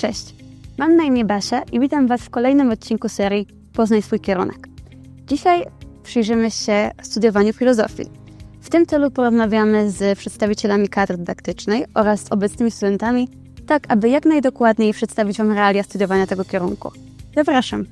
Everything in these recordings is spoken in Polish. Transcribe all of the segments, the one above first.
Cześć, mam na imię Basia i witam Was w kolejnym odcinku serii Poznaj swój kierunek. Dzisiaj przyjrzymy się studiowaniu filozofii. W tym celu porozmawiamy z przedstawicielami kadry dydaktycznej oraz obecnymi studentami, tak aby jak najdokładniej przedstawić Wam realia studiowania tego kierunku. Zapraszam!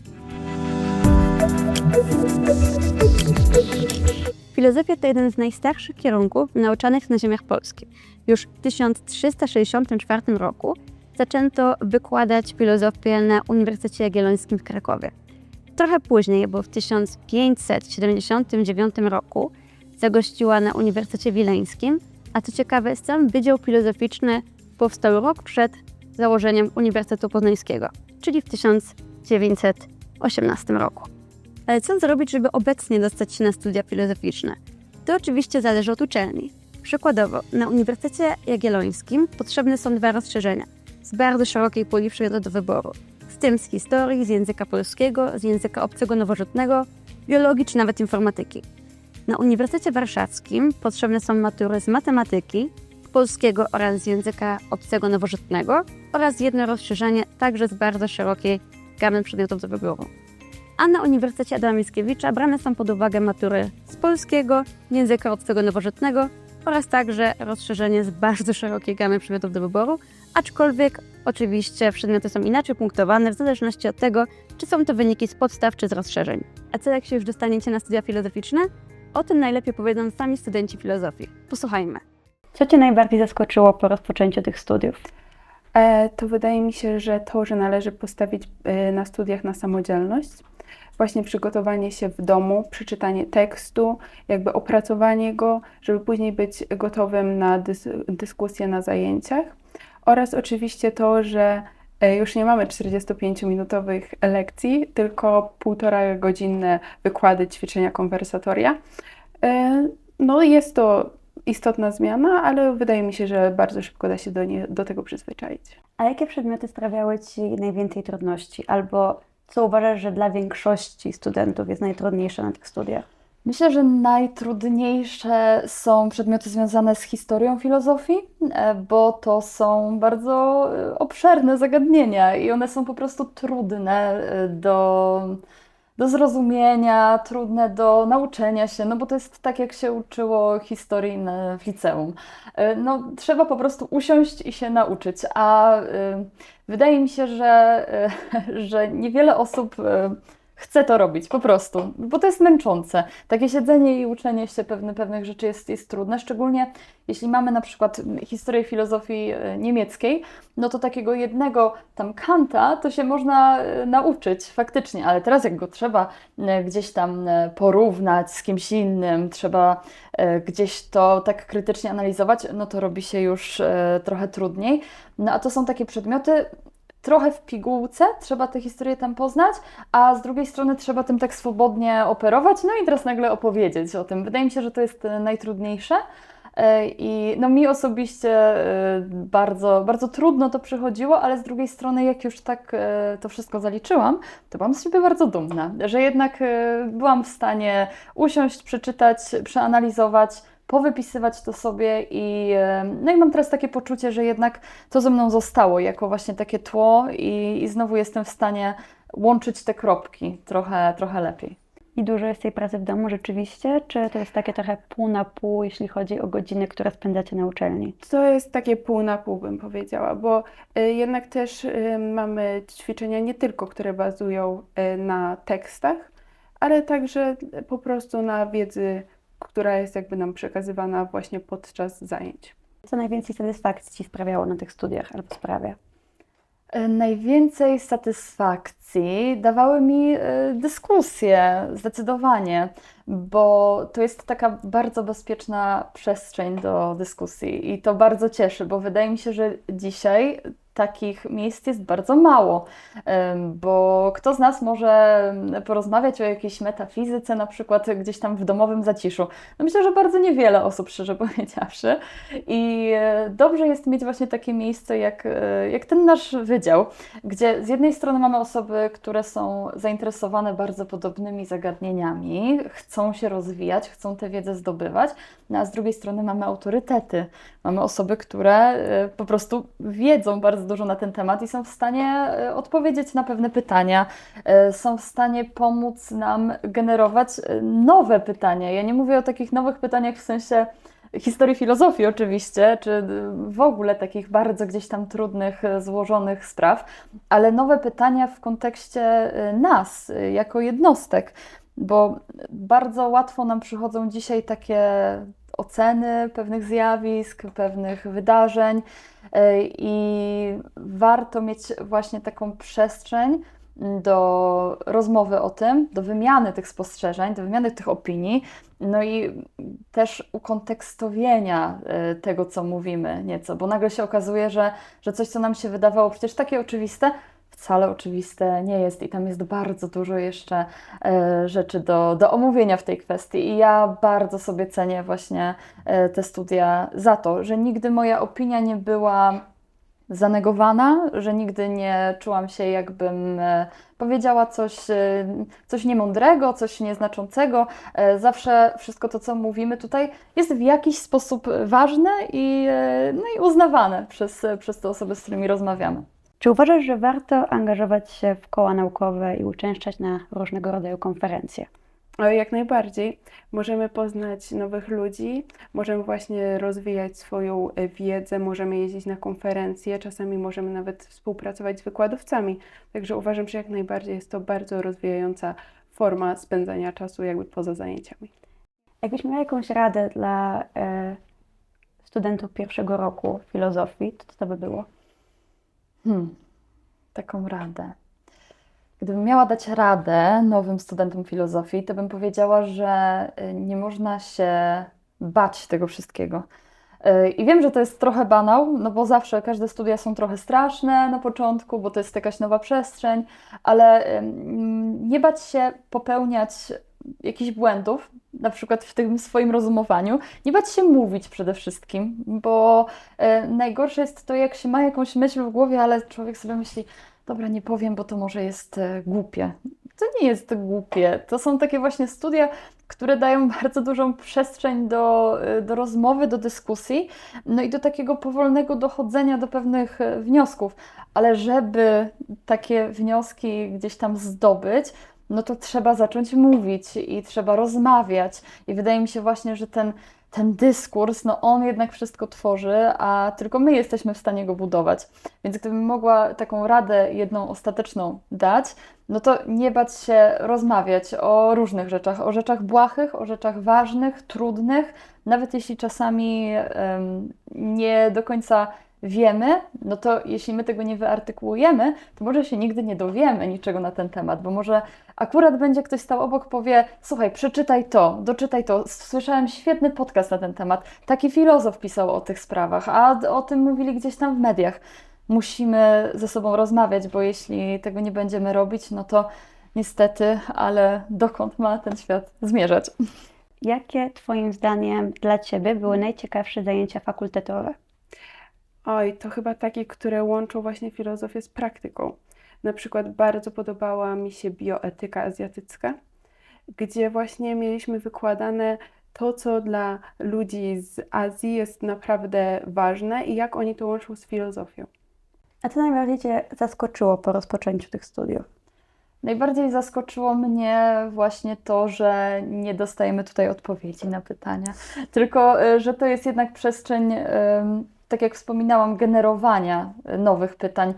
Filozofia to jeden z najstarszych kierunków nauczanych na ziemiach polskich. Już w 1364 roku zaczęto wykładać filozofię na Uniwersytecie Jagiellońskim w Krakowie. Trochę później, bo w 1579 roku zagościła na Uniwersytecie Wileńskim, a co ciekawe, sam Wydział Filozoficzny powstał rok przed założeniem Uniwersytetu Poznańskiego, czyli w 1918 roku. Ale co zrobić, żeby obecnie dostać się na studia filozoficzne? To oczywiście zależy od uczelni. Przykładowo, na Uniwersytecie Jagiellońskim potrzebne są dwa rozszerzenia z bardzo szerokiej puli przedmiotów do wyboru, w tym z historii, z języka polskiego, z języka obcego nowożytnego, biologii czy nawet informatyki. Na Uniwersytecie Warszawskim potrzebne są matury z matematyki, polskiego oraz z języka obcego nowożytnego oraz jedno rozszerzenie także z bardzo szerokiej gamy przedmiotów do wyboru a na Uniwersytecie Adama Mickiewicza brane są pod uwagę matury z polskiego, języka obcego nowożytnego oraz także rozszerzenie z bardzo szerokiej gamy przedmiotów do wyboru, aczkolwiek oczywiście przedmioty są inaczej punktowane w zależności od tego, czy są to wyniki z podstaw czy z rozszerzeń. A co jak się już dostaniecie na studia filozoficzne? O tym najlepiej powiedzą sami studenci filozofii. Posłuchajmy. Co Cię najbardziej zaskoczyło po rozpoczęciu tych studiów? E, to wydaje mi się, że to, że należy postawić e, na studiach na samodzielność, właśnie przygotowanie się w domu, przeczytanie tekstu, jakby opracowanie go, żeby później być gotowym na dys dyskusję na zajęciach. Oraz oczywiście to, że e, już nie mamy 45-minutowych lekcji, tylko półtora godzinne wykłady, ćwiczenia, konwersatoria. No jest to istotna zmiana, ale wydaje mi się, że bardzo szybko da się do, nie, do tego przyzwyczaić. A jakie przedmioty sprawiały Ci najwięcej trudności? Albo co uważasz, że dla większości studentów jest najtrudniejsze na tych studiach? Myślę, że najtrudniejsze są przedmioty związane z historią filozofii, e, bo to są bardzo e, obszerne zagadnienia i one są po prostu trudne e, do do zrozumienia, trudne do nauczenia się, no bo to jest tak, jak się uczyło historii w liceum. E, no, trzeba po prostu usiąść i się nauczyć, a y, wydaje mi się, że, y, że niewiele osób chcę to robić, po prostu, bo to jest męczące. Takie siedzenie i uczenie się pewne, pewnych rzeczy jest, jest trudne, szczególnie jeśli mamy na przykład historię filozofii e, niemieckiej, no to takiego jednego tam kanta to się można e, nauczyć faktycznie, ale teraz jak go trzeba e, gdzieś tam porównać z kimś innym, trzeba gdzieś to tak krytycznie analizować, no to robi się już trochę trudniej. No a to są takie przedmioty, trochę w pigułce, trzeba tę historię tam poznać, a z drugiej strony trzeba tym tak swobodnie operować, no i teraz nagle opowiedzieć o tym. Wydaje mi się, że to jest e, najtrudniejsze. E, I no mi osobiście e, bardzo, bardzo trudno to przychodziło, ale z drugiej strony, jak już tak to wszystko zaliczyłam, to byłam z siebie bardzo dumna, że jednak byłam w stanie usiąść, przeczytać, przeanalizować, powypisywać to sobie i, no i mam teraz takie poczucie, że jednak to ze mną zostało jako właśnie takie tło i, i znowu jestem w stanie łączyć te kropki trochę, trochę lepiej. I dużo jest tej pracy w domu rzeczywiście? Czy to jest takie trochę pół na pół, jeśli chodzi o godziny, które spędzacie na uczelni? To jest takie pół na pół, bym powiedziała, bo y, jednak też y, mamy ćwiczenia nie tylko, które bazują na tekstach, ale także po prostu na wiedzy która jest jakby nam przekazywana właśnie podczas zajęć. Co najwięcej satysfakcji Ci sprawiało na tych studiach albo sprawia? E, najwięcej satysfakcji dawały mi e, dyskusje, zdecydowanie, bo to jest taka bardzo bezpieczna przestrzeń do dyskusji i to bardzo cieszy, bo wydaje mi się, że dzisiaj takich miejsc jest bardzo mało, bo kto z nas może porozmawiać o jakiejś metafizyce, na przykład gdzieś tam w domowym zaciszu? No myślę, że bardzo niewiele osób, szczerze powiedziawszy. I e, dobrze jest mieć właśnie takie miejsce jak, e, jak ten nasz wydział, gdzie z jednej strony mamy osoby, które są zainteresowane bardzo podobnymi zagadnieniami, chcą się rozwijać, chcą tę wiedzę zdobywać, no a z drugiej strony mamy autorytety. Mamy osoby, które y, po prostu wiedzą bardzo dużo na ten temat i są w stanie y, odpowiedzieć na pewne pytania, y, są w stanie pomóc nam generować y, nowe pytania. Ja nie mówię o takich nowych pytaniach w sensie historii filozofii oczywiście, czy w ogóle takich bardzo gdzieś tam trudnych, złożonych spraw, ale nowe pytania w kontekście nas jako jednostek, bo bardzo łatwo nam przychodzą dzisiaj takie oceny pewnych zjawisk, pewnych wydarzeń y, i warto mieć właśnie taką przestrzeń do rozmowy o tym, do wymiany tych spostrzeżeń, do wymiany tych opinii, no i też ukontekstowienia y, tego, co mówimy nieco, bo nagle się okazuje, że, że coś, co nam się wydawało przecież takie oczywiste, wcale oczywiste nie jest i tam jest bardzo dużo jeszcze e, rzeczy do, do omówienia w tej kwestii. I ja bardzo sobie cenię właśnie e, te studia za to, że nigdy moja opinia nie była zanegowana, że nigdy nie czułam się, jakbym e, powiedziała coś, coś niemądrego, coś nieznaczącego. Zawsze wszystko to, co mówimy tutaj, jest w jakiś sposób ważne i, no i uznawane przez, przez te osoby, z którymi rozmawiamy. Czy uważasz, że warto angażować się w koła naukowe i uczęszczać na różnego rodzaju konferencje? Jak najbardziej możemy poznać nowych ludzi, możemy właśnie rozwijać swoją e, wiedzę, możemy jeździć na konferencje, czasami możemy nawet współpracować z wykładowcami. Także uważam, że jak najbardziej jest to bardzo rozwijająca forma spędzania czasu jakby poza zajęciami. Jakbyś miała jakąś radę dla e, studentów pierwszego roku filozofii, to co to by było? Hmm, taką radę. Gdybym miała dać radę nowym studentom filozofii, to bym powiedziała, że y, nie można się bać tego wszystkiego. Y, I wiem, że to jest trochę banał, no bo zawsze każde studia są trochę straszne na początku, bo to jest jakaś nowa przestrzeń, ale nie bać się popełniać jakichś błędów, na przykład w tym swoim rozumowaniu, nie bać się mówić przede wszystkim, bo e, najgorsze jest to, jak się ma jakąś myśl w głowie, ale człowiek sobie myśli, dobra, nie powiem, bo to może jest e, głupie. To nie jest głupie. To są takie właśnie studia, które dają bardzo dużą przestrzeń do, e, do rozmowy, do dyskusji, no i do takiego powolnego dochodzenia do pewnych wniosków. Ale żeby takie wnioski gdzieś tam zdobyć, no to trzeba zacząć mówić i trzeba rozmawiać. I wydaje mi się właśnie, że ten, ten dyskurs, no on jednak wszystko tworzy, a tylko my jesteśmy w stanie go budować. Więc gdybym mogła taką radę jedną ostateczną dać, no to nie bać się rozmawiać o różnych rzeczach, o rzeczach błahych, o rzeczach ważnych, trudnych, nawet jeśli czasami em, nie do końca wiemy, no to jeśli my tego nie wyartykułujemy, to może się nigdy nie dowiemy niczego na ten temat, bo może akurat będzie ktoś stał obok, powie: Słuchaj, przeczytaj to, doczytaj to. Słyszałem świetny podcast na ten temat. Taki filozof pisał o tych sprawach, a o tym mówili gdzieś tam w mediach. Musimy ze sobą rozmawiać, bo jeśli tego nie będziemy robić, no to niestety, ale dokąd ma ten świat zmierzać? Jakie Twoim zdaniem dla Ciebie były najciekawsze zajęcia fakultetowe? Oj, to chyba takie, które łączą właśnie filozofię z praktyką. Na przykład bardzo podobała mi się bioetyka azjatycka, gdzie właśnie mieliśmy wykładane to, co dla ludzi z Azji jest naprawdę ważne i jak oni to łączą z filozofią. A co najbardziej Cię zaskoczyło po rozpoczęciu tych studiów? Najbardziej zaskoczyło mnie właśnie to, że nie dostajemy tutaj odpowiedzi na pytania, tylko y, że to jest jednak przestrzeń, ym, tak jak wspominałam, generowania nowych pytań.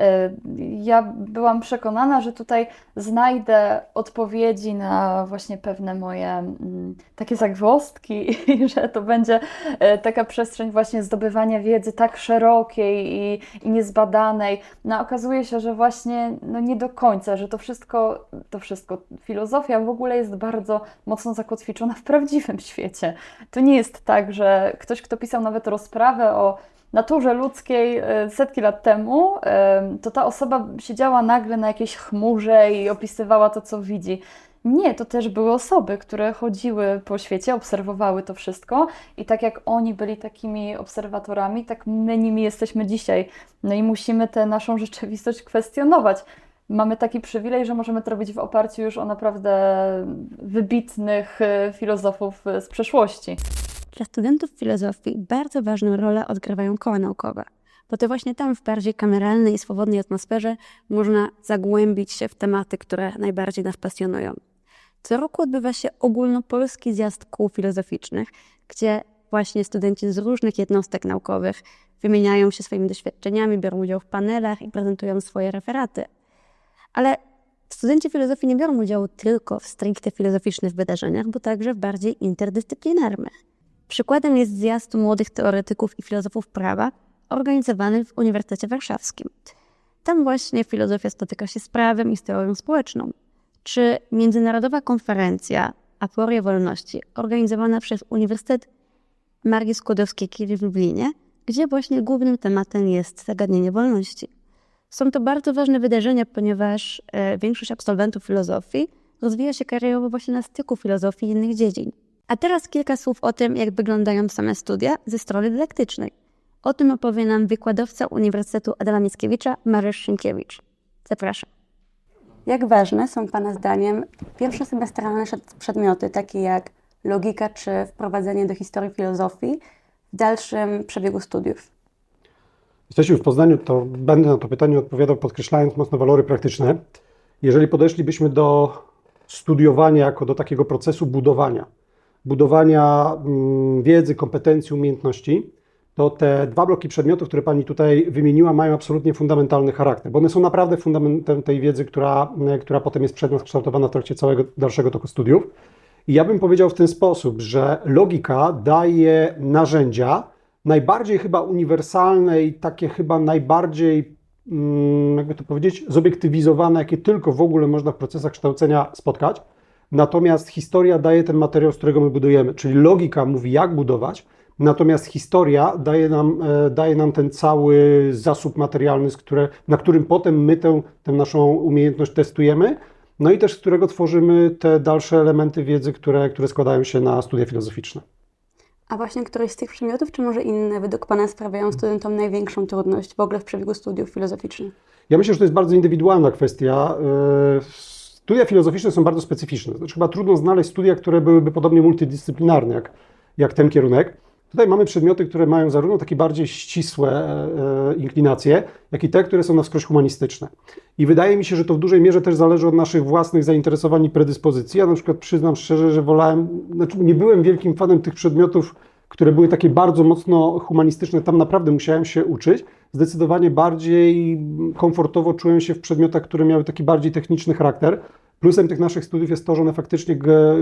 Y, Ja byłam przekonana, że tutaj znajdę odpowiedzi na właśnie pewne moje mm, takie zagwozdki i że to będzie e, taka przestrzeń właśnie zdobywania wiedzy tak szerokiej i, i niezbadanej. No, okazuje się, że właśnie no, nie do końca, że to wszystko, to wszystko, filozofia w ogóle jest bardzo mocno zakotwiczona w prawdziwym świecie. To nie jest tak, że ktoś, kto pisał nawet rozprawę o naturze ludzkiej e, setki lat temu, e, to ta osoba siedziała nagle na jakiejś chmurze i opisywała to, co widzi. Nie, to też były osoby, które chodziły po świecie, obserwowały to wszystko i tak jak oni byli takimi obserwatorami, tak my nimi jesteśmy dzisiaj. No i musimy tę naszą rzeczywistość kwestionować. Mamy taki przywilej, że możemy to robić w oparciu już o naprawdę wybitnych e, filozofów z przeszłości. Dla studentów filozofii bardzo ważną rolę odgrywają koła naukowe, bo to właśnie tam w bardziej kameralnej i swobodnej atmosferze można zagłębić się w tematy, które najbardziej nas pasjonują. Co roku odbywa się ogólnopolski zjazd kół filozoficznych, gdzie właśnie studenci z różnych jednostek naukowych wymieniają się swoimi doświadczeniami, biorą udział w panelach i prezentują swoje referaty. Ale studenci filozofii nie biorą udziału tylko w stricte filozoficznych wydarzeniach, bo także w bardziej interdyscyplinarnych. Przykładem jest zjazd młodych teoretyków i filozofów prawa organizowany w Uniwersytecie Warszawskim. Tam właśnie filozofia spotyka się z prawem i z teorią społeczną. Czy międzynarodowa konferencja Aporia Wolności organizowana przez Uniwersytet Marii Skłodowskiej-Curie w Lublinie, gdzie właśnie głównym tematem jest zagadnienie wolności. Są to bardzo ważne wydarzenia, ponieważ e, większość absolwentów filozofii rozwija się karierowo właśnie na styku filozofii i innych dziedzin. A teraz kilka słów o tym, jak wyglądają same studia ze strony dydaktycznej. O tym opowie nam wykładowca Uniwersytetu Adama Mickiewicza Mariusz Szynkiewicz. Zapraszam. Jak ważne są Pana zdaniem pierwszosemestralne szed- przedmioty, takie jak logika czy wprowadzenie do historii filozofii w dalszym przebiegu studiów? Jesteśmy w Poznaniu, to będę na to pytanie odpowiadał, podkreślając mocno walory praktyczne. Jeżeli podeszlibyśmy do studiowania jako do takiego procesu budowania, budowania mm, wiedzy, kompetencji, umiejętności, to te dwa bloki przedmiotów, które Pani tutaj wymieniła, mają absolutnie fundamentalny charakter, bo one są naprawdę fundamentem tej wiedzy, która, e, która potem jest przed nas kształtowana w trakcie całego dalszego toku studiów. I ja bym powiedział w ten sposób, że logika daje narzędzia, najbardziej chyba uniwersalne i takie chyba najbardziej, mm, jakby to powiedzieć, zobiektywizowane, jakie tylko w ogóle można w procesach kształcenia spotkać. Natomiast historia daje ten materiał, z którego my budujemy, czyli logika mówi, jak budować, natomiast historia daje nam, e, daje nam ten cały zasób materialny, z które, na którym potem my tę, tę naszą umiejętność testujemy, no i też z którego tworzymy te dalsze elementy wiedzy, które, które składają się na studia filozoficzne. A właśnie któreś z tych przedmiotów, czy może inne, według Pana sprawiają studentom największą trudność w ogóle w przebiegu studiów filozoficznych? Ja myślę, że to jest bardzo indywidualna kwestia. Studia filozoficzne są bardzo specyficzne. Znaczy, chyba trudno znaleźć studia, które byłyby podobnie multidyscyplinarne jak, jak ten kierunek. Tutaj mamy przedmioty, które mają zarówno takie bardziej ścisłe e, inklinacje, jak i te, które są na wskroś humanistyczne. I wydaje mi się, że to w dużej mierze też zależy od naszych własnych zainteresowań i predyspozycji. Ja na przykład przyznam szczerze, że wolałem, znaczy nie byłem wielkim fanem tych przedmiotów, które były takie bardzo mocno humanistyczne. Tam naprawdę musiałem się uczyć. Zdecydowanie bardziej komfortowo czułem się w przedmiotach, które miały taki bardziej techniczny charakter. Plusem tych naszych studiów jest to, że one faktycznie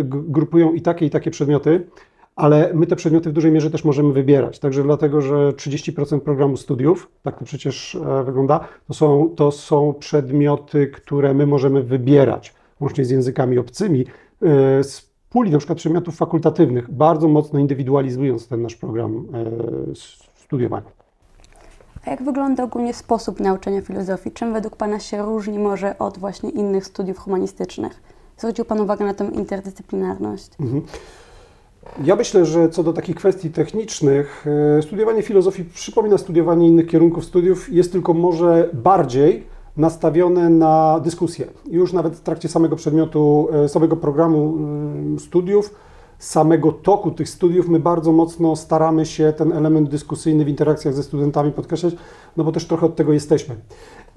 grupują i takie, i takie przedmioty, ale my te przedmioty w dużej mierze też możemy wybierać. Także dlatego, że 30% programu studiów, tak to przecież e, wygląda, to są, to są przedmioty, które my możemy wybierać, łącznie z językami obcymi, e, z puli na przykład przedmiotów fakultatywnych, bardzo mocno indywidualizując ten nasz program e, studiowania. A jak wygląda ogólnie sposób nauczania filozofii? Czym według Pana się różni może od właśnie innych studiów humanistycznych? Zwrócił Pan uwagę na tę interdyscyplinarność. Ja myślę, że co do takich kwestii technicznych, e, studiowanie filozofii przypomina studiowanie innych kierunków studiów, jest tylko może bardziej nastawione na dyskusję. Już nawet w trakcie samego przedmiotu, e, samego programu mm, studiów, samego toku tych studiów, my bardzo mocno staramy się ten element dyskusyjny w interakcjach ze studentami podkreślać, no bo też trochę od tego jesteśmy.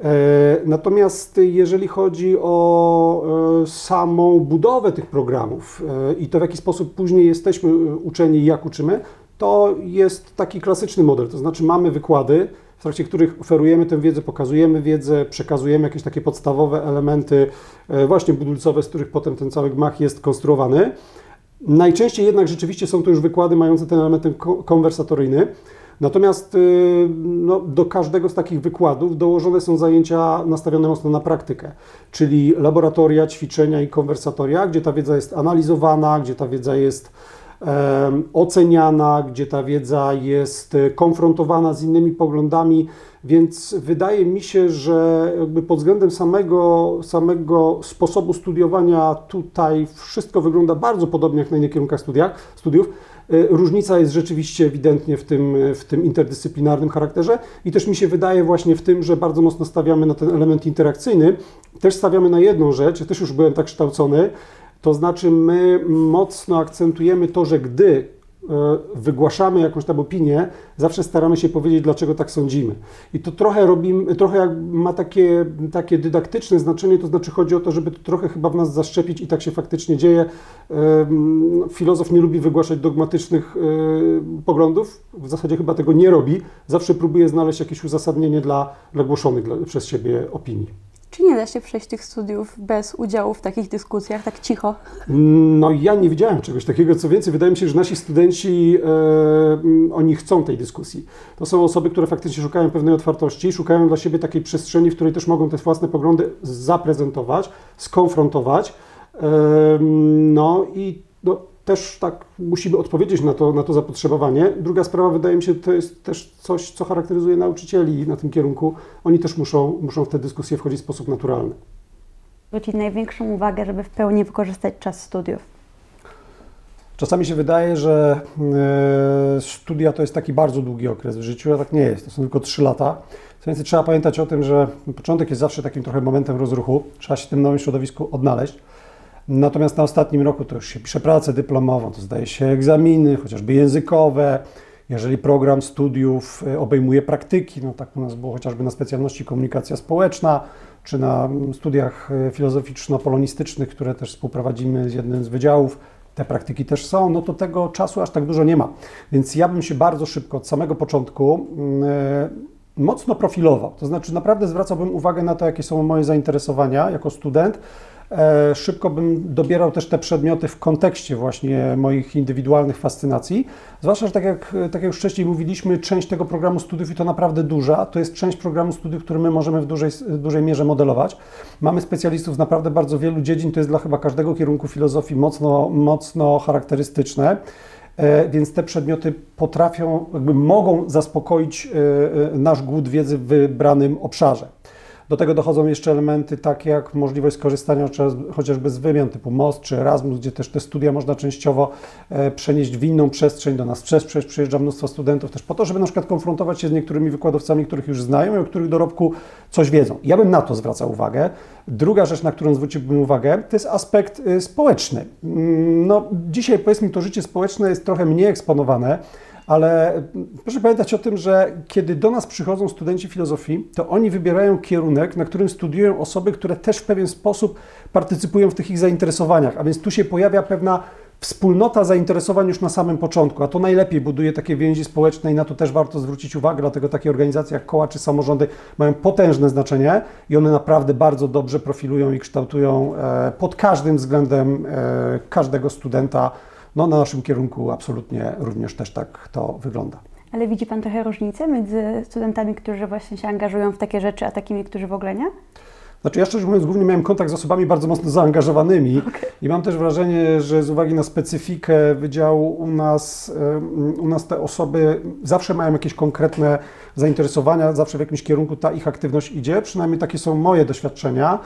E, Natomiast jeżeli chodzi o e, samą budowę tych programów e, i to, w jaki sposób później jesteśmy uczeni i jak uczymy, to jest taki klasyczny model. To znaczy mamy wykłady, w trakcie których oferujemy tę wiedzę, pokazujemy wiedzę, przekazujemy jakieś takie podstawowe elementy, właśnie budulcowe, z których potem ten cały gmach jest konstruowany. Najczęściej jednak rzeczywiście są to już wykłady mające ten element ko- konwersatoryjny. Natomiast y, no, do każdego z takich wykładów dołożone są zajęcia nastawione mocno na praktykę, czyli laboratoria, ćwiczenia i konwersatoria, gdzie ta wiedza jest analizowana, gdzie ta wiedza jest oceniana, gdzie ta wiedza jest e, konfrontowana z innymi poglądami, więc wydaje mi się, że jakby pod względem samego, samego sposobu studiowania tutaj wszystko wygląda bardzo podobnie jak na innych kierunkach studiów. E, Różnica jest rzeczywiście ewidentnie w tym, w tym interdyscyplinarnym charakterze i też mi się wydaje właśnie w tym, że bardzo mocno stawiamy na ten element interakcyjny. Też stawiamy na jedną rzecz, ja też już byłem tak kształcony, to znaczy my mocno akcentujemy to, że gdy wygłaszamy jakąś tam opinię, zawsze staramy się powiedzieć, dlaczego tak sądzimy. I to trochę robimy, trochę ma takie, takie dydaktyczne znaczenie, to znaczy chodzi o to, żeby to trochę chyba w nas zaszczepić i tak się faktycznie dzieje. Filozof nie lubi wygłaszać dogmatycznych y, poglądów, w zasadzie chyba tego nie robi, zawsze próbuje znaleźć jakieś uzasadnienie dla, dla głoszonych przez siebie opinii. Nie da się przejść tych studiów bez udziału w takich dyskusjach, tak cicho? No ja nie widziałem czegoś takiego, co więcej, wydaje mi się, że nasi studenci, e, oni chcą tej dyskusji. To są osoby, które faktycznie szukają pewnej otwartości, szukają dla siebie takiej przestrzeni, w której też mogą te własne poglądy zaprezentować, skonfrontować. E, no i no, też tak musimy odpowiedzieć na to, na to zapotrzebowanie. Druga sprawa, wydaje mi się, to jest też coś, co charakteryzuje nauczycieli na tym kierunku. Oni też muszą, muszą w te dyskusje wchodzić w sposób naturalny. Zwrócić największą uwagę, żeby w pełni wykorzystać czas studiów. Czasami się wydaje, że e, studia to jest taki bardzo długi okres w życiu, a tak nie jest. To są tylko 3 lata. Co więcej, trzeba pamiętać o tym, że początek jest zawsze takim trochę momentem rozruchu. Trzeba się w tym nowym środowisku odnaleźć. Natomiast na ostatnim roku to już się pisze pracę dyplomową, to zdaje się egzaminy, chociażby językowe. Jeżeli program studiów e, obejmuje praktyki, no tak u nas było chociażby na specjalności komunikacja społeczna, czy na mm, studiach e, filozoficzno-polonistycznych, które też współprowadzimy z jednym z wydziałów, te praktyki też są, no to tego czasu aż tak dużo nie ma. Więc ja bym się bardzo szybko od samego początku mm, e, mocno profilował. To znaczy naprawdę zwracałbym uwagę na to, jakie są moje zainteresowania jako student. E, Szybko bym dobierał też te przedmioty w kontekście właśnie moich indywidualnych fascynacji. Zwłaszcza, że tak jak, tak jak już wcześniej mówiliśmy, część tego programu studiów i to naprawdę duża, to jest część programu studiów, który my możemy w dużej, dużej mierze modelować. Mamy specjalistów z naprawdę bardzo wielu dziedzin, to jest dla chyba każdego kierunku filozofii mocno, mocno charakterystyczne. E, Więc te przedmioty potrafią, jakby mogą zaspokoić e, nasz głód wiedzy w wybranym obszarze. Do tego dochodzą jeszcze elementy takie jak możliwość skorzystania chociaż- chociażby z wymian typu MOST czy Erasmus, gdzie też te studia można częściowo e, przenieść w inną przestrzeń. Do nas przez przyjeżdża mnóstwo studentów też po to, żeby na przykład konfrontować się z niektórymi wykładowcami, których już znają i o których dorobku coś wiedzą. Ja bym na to zwracał uwagę. Druga rzecz, na którą zwróciłbym uwagę, to jest aspekt y, społeczny. Mm, No, dzisiaj powiedzmy to życie społeczne jest trochę mniej eksponowane, ale proszę pamiętać o tym, że kiedy do nas przychodzą studenci filozofii, to oni wybierają kierunek, na którym studiują osoby, które też w pewien sposób partycypują w tych ich zainteresowaniach, a więc tu się pojawia pewna wspólnota zainteresowań już na samym początku, a to najlepiej buduje takie więzi społeczne i na to też warto zwrócić uwagę, dlatego takie organizacje jak koła czy samorządy mają potężne znaczenie i one naprawdę bardzo dobrze profilują i kształtują e, pod każdym względem e, każdego studenta. No, na naszym kierunku absolutnie również też tak to wygląda. Ale widzi Pan trochę różnicę między studentami, którzy właśnie się angażują w takie rzeczy, a takimi, którzy w ogóle nie? Znaczy ja szczerze mówiąc głównie miałem kontakt z osobami bardzo mocno zaangażowanymi i mam też wrażenie, że z uwagi na specyfikę wydziału u nas, u nas te osoby zawsze mają jakieś konkretne zainteresowania, zawsze w jakimś kierunku ta ich aktywność idzie, przynajmniej takie są moje doświadczenia.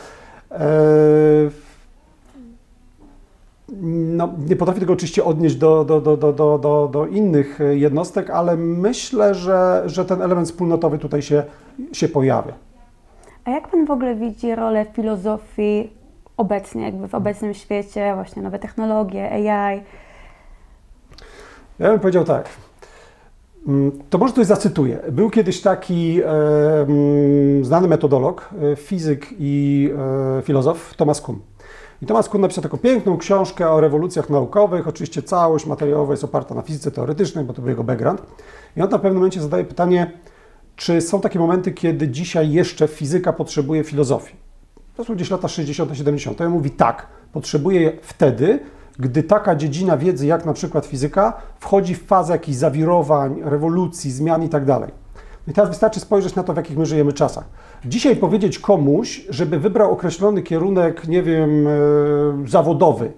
E, No, nie potrafię tego oczywiście odnieść do, do, do, do, do, do, innych jednostek, ale myślę, że, że ten element wspólnotowy tutaj się, się pojawia. A jak Pan w ogóle widzi rolę filozofii obecnie, jakby w obecnym świecie, właśnie nowe technologie, AI? Ja bym powiedział tak. Mm, To może coś zacytuję. Był kiedyś taki e, mm, znany metodolog, e, fizyk i e, filozof Thomas Kuhn. I Thomas Kuhn napisał taką piękną książkę o rewolucjach naukowych. Oczywiście całość materiałowa jest oparta na fizyce teoretycznej, bo to był jego background. I on na pewnym momencie zadaje pytanie, czy są takie momenty, kiedy dzisiaj jeszcze fizyka potrzebuje filozofii? To są gdzieś lata 60., 70. On mówi tak, potrzebuje je wtedy, gdy taka dziedzina wiedzy, jak na przykład fizyka, wchodzi w fazę jakichś zawirowań, rewolucji, zmian i tak dalej. I teraz wystarczy spojrzeć na to, w jakich my żyjemy czasach. Dzisiaj powiedzieć komuś, żeby wybrał określony kierunek, nie wiem, e, zawodowy,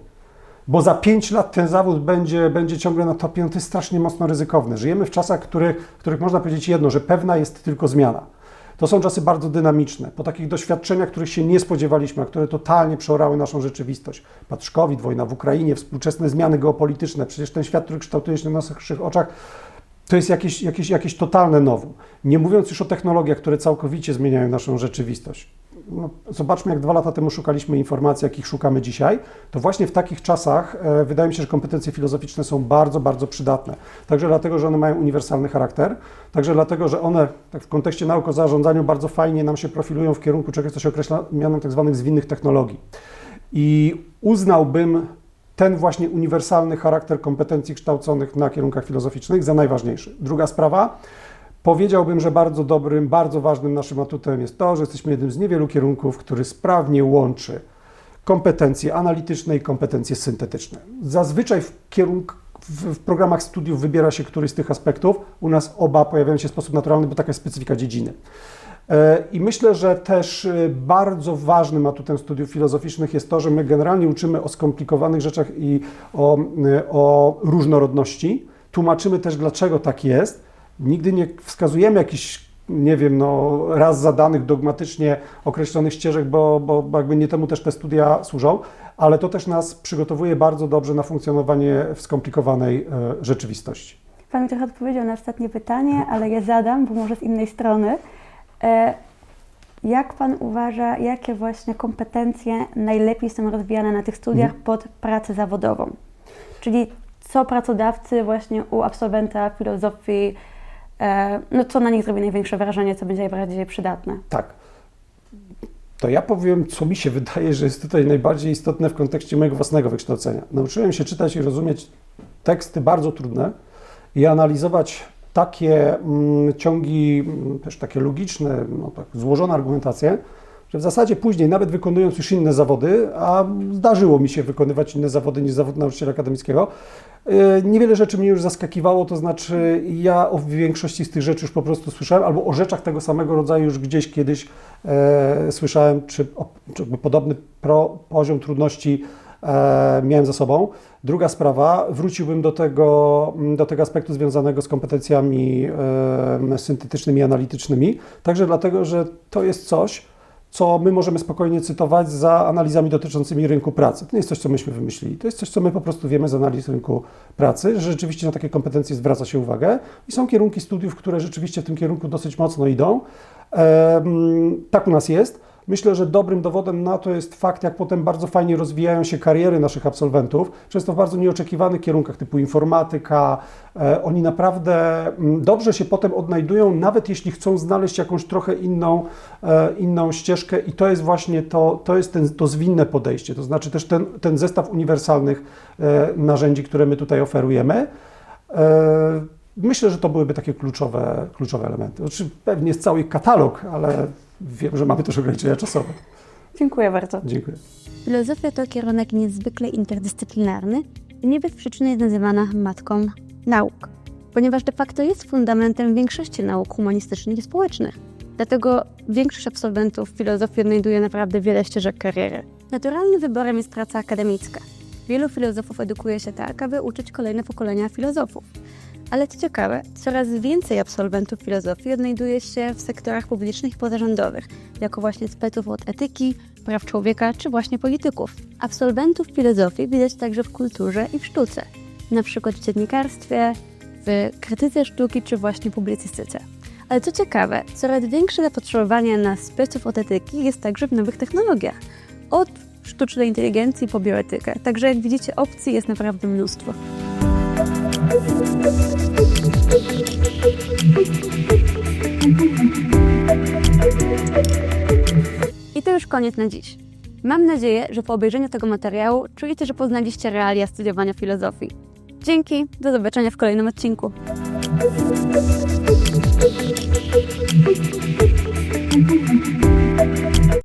bo za 5 lat ten zawód będzie, będzie ciągle na topie, no to jest strasznie mocno ryzykowne. Żyjemy w czasach, których, w których można powiedzieć jedno, że pewna jest tylko zmiana. To są czasy bardzo dynamiczne, po takich doświadczeniach, których się nie spodziewaliśmy, a które totalnie przeorały naszą rzeczywistość. Patrz COVID, wojna w Ukrainie, współczesne zmiany geopolityczne, przecież ten świat, który kształtuje się na naszych oczach, to jest jakieś, jakieś, jakieś totalne nowum. Nie mówiąc już o technologiach, które całkowicie zmieniają naszą rzeczywistość. no, zobaczmy, jak dwa lata temu szukaliśmy informacji, jakich szukamy dzisiaj, to właśnie w takich czasach e, wydaje mi się, że kompetencje filozoficzne są bardzo, bardzo przydatne. Także dlatego, że one mają uniwersalny charakter, także dlatego, że one tak w kontekście nauk o zarządzaniu bardzo fajnie nam się profilują w kierunku czegoś, co się określa mianem tak zwanych zwinnych technologii. I uznałbym ten właśnie uniwersalny charakter kompetencji kształconych na kierunkach filozoficznych za najważniejszy. Druga sprawa, powiedziałbym, że bardzo dobrym, bardzo ważnym naszym atutem jest to, że jesteśmy jednym z niewielu kierunków, który sprawnie łączy kompetencje analityczne i kompetencje syntetyczne. Zazwyczaj w, kierunk, w, w programach studiów wybiera się któryś z tych aspektów. U nas oba pojawiają się w sposób naturalny, bo taka jest specyfika dziedziny. E, I myślę, że też e, bardzo ważnym atutem studiów filozoficznych jest to, że my generalnie uczymy o skomplikowanych rzeczach i o, e, o różnorodności. Tłumaczymy też, dlaczego tak jest. Nigdy nie wskazujemy jakichś, nie wiem, no, raz zadanych, dogmatycznie określonych ścieżek, bo, bo jakby nie temu też te studia służą, ale to też nas przygotowuje bardzo dobrze na funkcjonowanie w skomplikowanej rzeczywistości. Pan mi trochę odpowiedział na ostatnie pytanie, ale je zadam, bo może z innej strony. E, Jak Pan uważa, jakie właśnie kompetencje najlepiej są rozwijane na tych studiach pod pracę zawodową? Czyli co pracodawcy właśnie u absolwenta filozofii, e, no co na nich zrobi największe wrażenie, co będzie najbardziej przydatne? Tak. To ja powiem, co mi się wydaje, że jest tutaj najbardziej istotne w kontekście mojego własnego wykształcenia. Nauczyłem się czytać i rozumieć teksty bardzo trudne i analizować takie mm, ciągi, mm, też takie logiczne, no tak, złożone argumentacje, że w zasadzie później, nawet wykonując już inne zawody, a zdarzyło mi się wykonywać inne zawody niż zawód nauczyciela akademickiego, yy, niewiele rzeczy mnie już zaskakiwało, to znaczy ja o większości z tych rzeczy już po prostu słyszałem, albo o rzeczach tego samego rodzaju już gdzieś kiedyś e, słyszałem, czy, o, czy podobny pro, poziom trudności miałem za sobą. Druga sprawa, wróciłbym do tego, do tego aspektu związanego z kompetencjami e, syntetycznymi i analitycznymi, także dlatego, że to jest coś, co my możemy spokojnie cytować za analizami dotyczącymi rynku pracy. To nie jest coś, co myśmy wymyślili, to jest coś, co my po prostu wiemy z analiz rynku pracy, że rzeczywiście na takie kompetencje zwraca się uwagę i są kierunki studiów, które rzeczywiście w tym kierunku dosyć mocno idą. Tak u nas jest. Myślę, że dobrym dowodem na to jest fakt, jak potem bardzo fajnie rozwijają się kariery naszych absolwentów, często w bardzo nieoczekiwanych kierunkach typu informatyka. E, Oni naprawdę mm, dobrze się potem odnajdują, nawet jeśli chcą znaleźć jakąś trochę inną, e, inną ścieżkę i to jest właśnie to, to jest ten, to zwinne podejście, to znaczy też ten, ten zestaw uniwersalnych e, narzędzi, które my tutaj oferujemy. Myślę, że to byłyby takie kluczowe, kluczowe elementy. Znaczy, pewnie jest cały katalog, ale wiem, że mamy też ograniczenia czasowe. Dziękuję bardzo. Dziękuję. Filozofia to kierunek niezwykle interdyscyplinarny i nie bez przyczyny jest nazywana matką nauk, ponieważ de facto jest fundamentem większości nauk humanistycznych i społecznych. Dlatego większość absolwentów filozofii odnajduje naprawdę wiele ścieżek kariery. Naturalnym wyborem jest praca akademicka. Wielu filozofów edukuje się tak, aby uczyć kolejne pokolenia filozofów. Ale co ciekawe, coraz więcej absolwentów filozofii odnajduje się w sektorach publicznych i pozarządowych, jako właśnie speców od etyki, praw człowieka czy właśnie polityków. Absolwentów filozofii widać także w kulturze i w sztuce, na przykład w dziennikarstwie, w krytyce sztuki czy właśnie publicystyce. Ale co ciekawe, coraz większe zapotrzebowanie na speców od etyki jest także w nowych technologiach. Od sztucznej inteligencji po bioetykę. Także jak widzicie, opcji jest naprawdę mnóstwo. I to już koniec na dziś. Mam nadzieję, że po obejrzeniu tego materiału czujecie, że poznaliście realia studiowania filozofii. Dzięki, do zobaczenia w kolejnym odcinku.